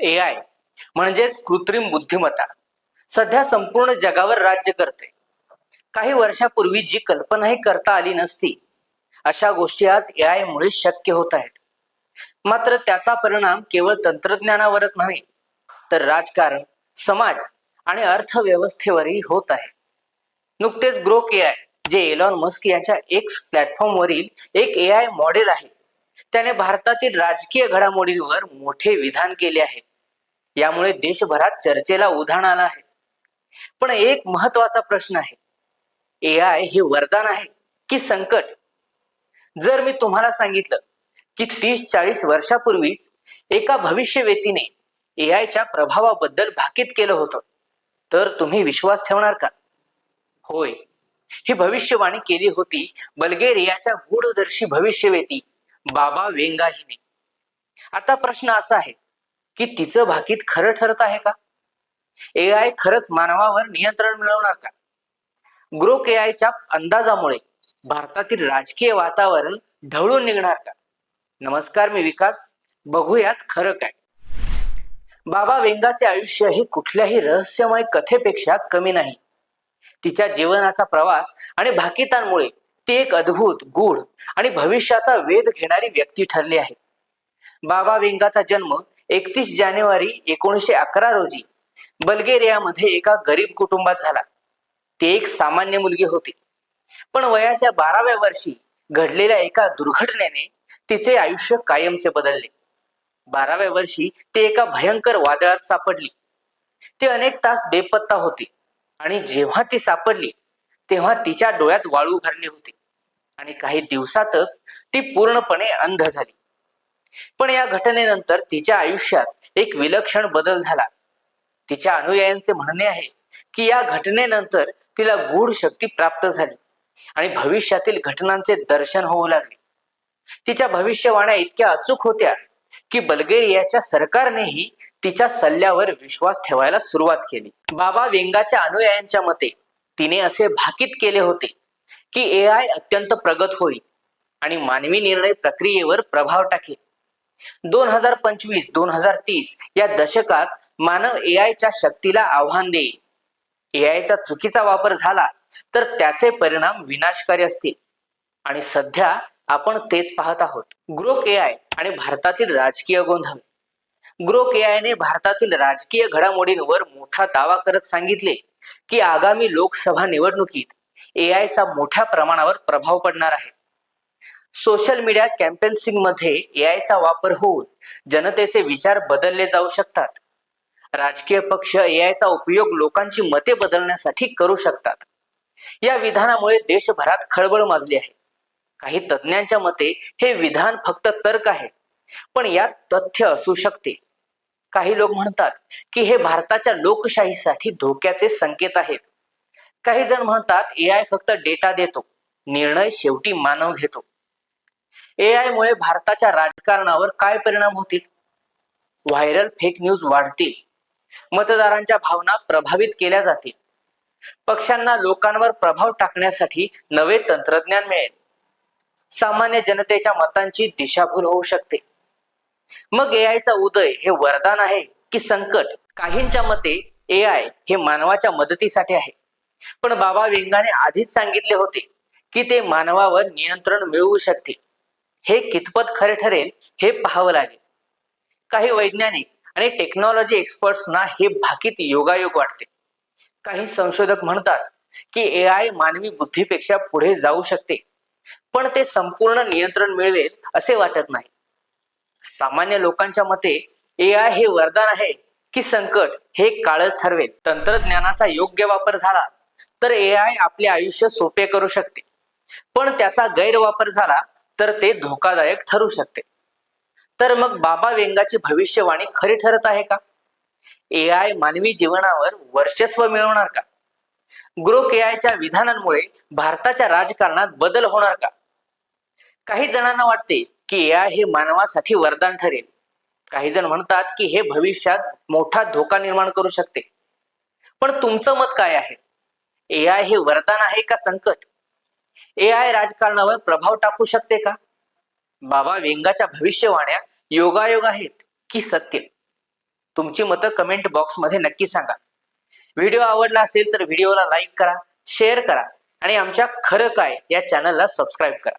ए I म्हणजेच कृत्रिम बुद्धिमत्ता. सध्या संपूर्ण जगावर राज्य करते. काही वर्षापूर्वी जी कल्पनाही करता आली नसती अशा गोष्टी आज ए आय मुळे शक्य होत आहेत. मात्र त्याचा परिणाम केवळ तंत्रज्ञानावरच नव्हे तर राजकारण समाज आणि अर्थव्यवस्थेवरही होत आहे. नुकतेच ग्रोक ए आय जे एलॉन मस्क यांच्या एक्स प्लॅटफॉर्मवरील एक ए आय मॉडेल आहे त्याने भारतातील राजकीय घडामोडींवर मोठे विधान केले आहे. यामुळे देशभरात चर्चेला उधाण आलं आहे. पण एक महत्त्वाचा प्रश्न आहे. ए आय हे वरदान आहे की संकट? जर मी तुम्हाला सांगितलं की तीस चाळीस वर्षापूर्वीच एका भविष्यवेतीने ए आयच्या प्रभावाबद्दल भाकीत केलं होतं तर तुम्ही विश्वास ठेवणार का? होय. ही भविष्यवाणी केली होती बल्गेरियाच्या गूढदर्शी भविष्यवेती बाबा वेंगा हिने आता प्रश्न असा आहे की तिचं भाकीत खरं ठरत आहे का? ए आय खरंच मानवावर नियंत्रण मिळवणार का? ग्रोक ए आयच्या अंदाजामुळे भारतातील राजकीय वातावरण ढवळून निघणार का? नमस्कार मी विकास. बघूयात खरं काय. बाबा वेंगाचे आयुष्य हे कुठल्याही रहस्यमय कथेपेक्षा कमी नाही. तिच्या जीवनाचा प्रवास आणि भाकितांमुळे ती एक अद्भुत गूढ आणि भविष्याचा वेध घेणारी व्यक्ती ठरली आहे. बाबा वेंगाचा जन्म एकतीस जानेवारी एकोणीशे अकरा रोजी बल्गेरियामध्ये एका गरीब कुटुंबात झाला. ती एक सामान्य मुलगी होती. पण वयाच्या बाराव्या वर्षी घडलेल्या एका दुर्घटनेने तिचे आयुष्य कायमचे बदलले. बाराव्या वर्षी ती एका भयंकर वादळात सापडली. ती अनेक तास बेपत्ता होती आणि जेव्हा ती सापडली तेव्हा तिच्या डोळ्यात वाळू भरली होती आणि काही दिवसातच ती पूर्णपणे अंध झाली. पण या घटनेनंतर तिच्या आयुष्यात एक विलक्षण बदल झाला. तिच्या अनुयायांचे म्हणणे आहे की या घटनेनंतर तिला गूढ शक्ती प्राप्त झाली आणि भविष्यातील घटनांचे दर्शन होऊ लागले. तिच्या भविष्यवाण्या इतक्या अचूक होत्या की बल्गेरियाच्या सरकारनेही तिच्या सल्ल्यावर विश्वास ठेवायला सुरुवात केली. बाबा वेंगाच्या अनुयायांच्या मते तिने असे भाकीत केले होते की ए आय अत्यंत प्रगत होईल आणि मानवी निर्णय प्रक्रियेवर प्रभाव टाकेल. दोन हजार पंचवीस दोन हजार तीस या दशकात मानव ए आयच्या शक्तीला आव्हान देईल ए आयचा चुकीचा वापर झाला तर त्याचे परिणाम विनाशकारी असतील. आणि सध्या आपण तेच पाहत आहोत. ग्रोक ए आय आणि भारतातील राजकीय गोंधळ. ग्रोक ए आयने भारतातील राजकीय घडामोडींवर मोठा दावा करत सांगितले की आगामी लोकसभा निवडणुकीत ए आयचा मोठ्या प्रमाणावर प्रभाव पडणार आहे. सोशल मीडिया कॅम्पेन्सिंगमध्ये ए आयचा वापर होऊन जनतेचे विचार बदलले जाऊ शकतात. राजकीय पक्ष ए आयचा उपयोग लोकांची मते बदलण्यासाठी करू शकतात. या विधानामुळे देशभरात खळबळ माजली आहे. काही तज्ज्ञांच्या मते हे विधान फक्त तर्क आहे पण यात तथ्य असू शकते. काही लोक म्हणतात की हे भारताच्या लोकशाहीसाठी धोक्याचे संकेत आहेत. काही जण म्हणतात ए आय फक्त डेटा देतो निर्णय शेवटी मानव घेतो. ए आय मुळे भारताच्या राजकारणावर काय परिणाम होतील? व्हायरल फेक न्यूज वाढतील. मतदारांच्या भावना प्रभावित केल्या जातील. पक्षांना लोकांवर प्रभाव टाकण्यासाठी नवे तंत्रज्ञान मिळेल. सामान्य जनतेच्या मतांची दिशाभूल होऊ शकते. मग ए आयचा उदय हे वरदान आहे की संकट? काहींच्या मते ए आय हे मानवाच्या मदतीसाठी आहे. पण बाबा वेंगाने आधीच सांगितले होते की ते मानवावर नियंत्रण मिळवू शकते हे कितपत खरे ठरेल हे पाहावं लागेल. काही वैज्ञानिक आणि टेक्नॉलॉजी एक्सपर्ट्सना हे भाकीत योगायोग वाटते. काही संशोधक म्हणतात की ए आय मानवी बुद्धीपेक्षा पुढे जाऊ शकते पण ते संपूर्ण नियंत्रण मिळवेल असे वाटत नाही. सामान्य लोकांच्या मते ए आय हे वरदान आहे की संकट हे काळच ठरवेल. तंत्रज्ञानाचा योग्य वापर झाला तर ए आय आपले आयुष्य सोपे करू शकते पण त्याचा गैरवापर झाला तर ते धोकादायक ठरू शकते. तर मग बाबा वेंगाची भविष्यवाणी खरी ठरत आहे का? ए आय मानवी जीवनावर वर्चस्व मिळवणार का? ग्रोक ए आयच्या विधानांमुळे भारताच्या राजकारणात बदल होणार का? काही जणांना वाटते की ए आय हे मानवासाठी वरदान ठरेल. काही जण म्हणतात की हे भविष्यात मोठा धोका निर्माण करू शकते. पण तुमचं मत काय आहे? ए आय हे वरदान आहे का संकट? ए आय राजकारणावर प्रभाव टाकू शकते का? बाबा वेंगाच्या भविष्यवाण्या योगायोग आहेत की सत्य? तुमची मतं कमेंट बॉक्समध्ये नक्की सांगा. व्हिडिओ आवडला असेल तर व्हिडिओला लाईक करा शेअर करा आणि आमच्या खरं काय या चॅनलला सबस्क्राईब करा.